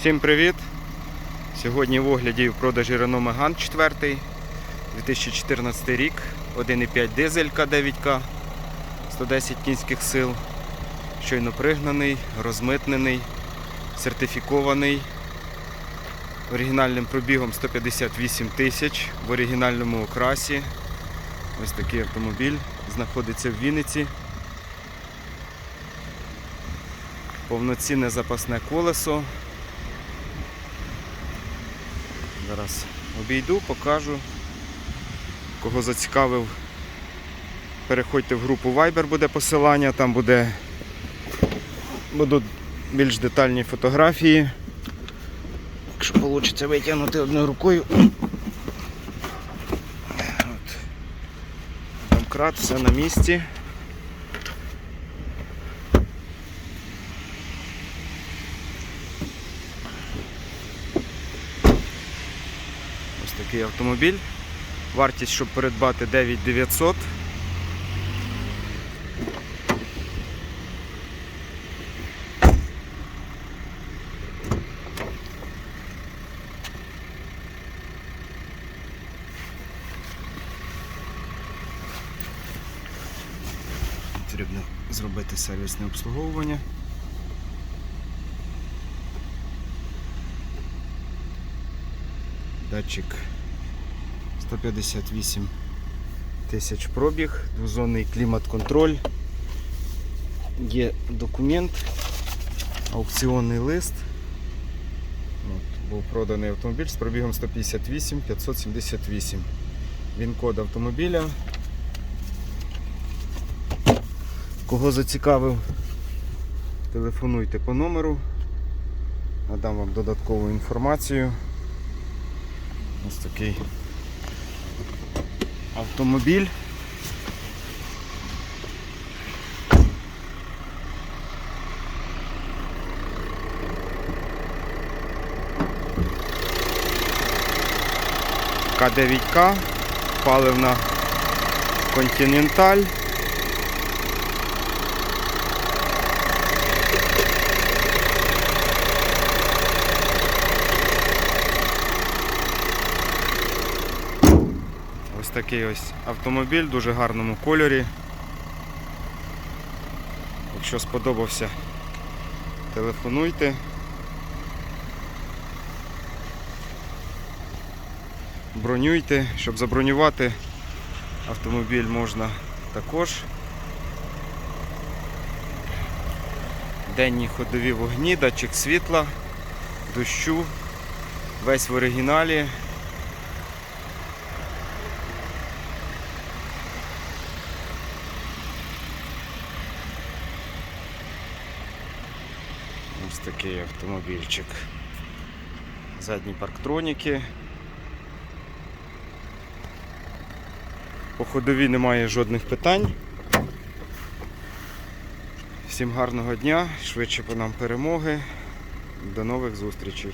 Всім привіт! Сьогодні в огляді і в продажі Renault Megane 4 2014 рік, 1,5 дизелька 9К, 110 кінських сил, щойно пригнаний, розмитнений, сертифікований, оригінальним пробігом 158 тисяч в оригінальному окрасі. Ось такий автомобіль знаходиться в Вінниці. Повноцінне запасне колесо. Зараз обійду, покажу. Кого зацікавив, переходьте в групу Viber, буде посилання, там буде, будуть більш детальні фотографії. Якщо вийде витягнути одною рукою. От. Домкрат, все на місці. Такий автомобіль. Вартість, щоб придбати 9900. Потрібно зробити сервісне обслуговування. Датчик 158 тисяч пробіг, двозонний клімат-контроль. Є документ, аукціонний лист. От, був проданий автомобіль з пробігом 158 578. Він код автомобіля. Кого зацікавив, телефонуйте по номеру. Надам вам додаткову інформацію. Ось такий автомобіль. К9К, паливна Континенталь. Такий ось автомобіль в дуже гарному кольорі. Якщо сподобався, телефонуйте. Бронюйте, щоб забронювати автомобіль можна також. Денні ходові вогні, датчик світла, дощу, весь в оригіналі. Ось такий автомобільчик. Задні парктроніки. По ходові немає жодних питань. Всім гарного дня, швидше по нам перемоги. До нових зустрічей.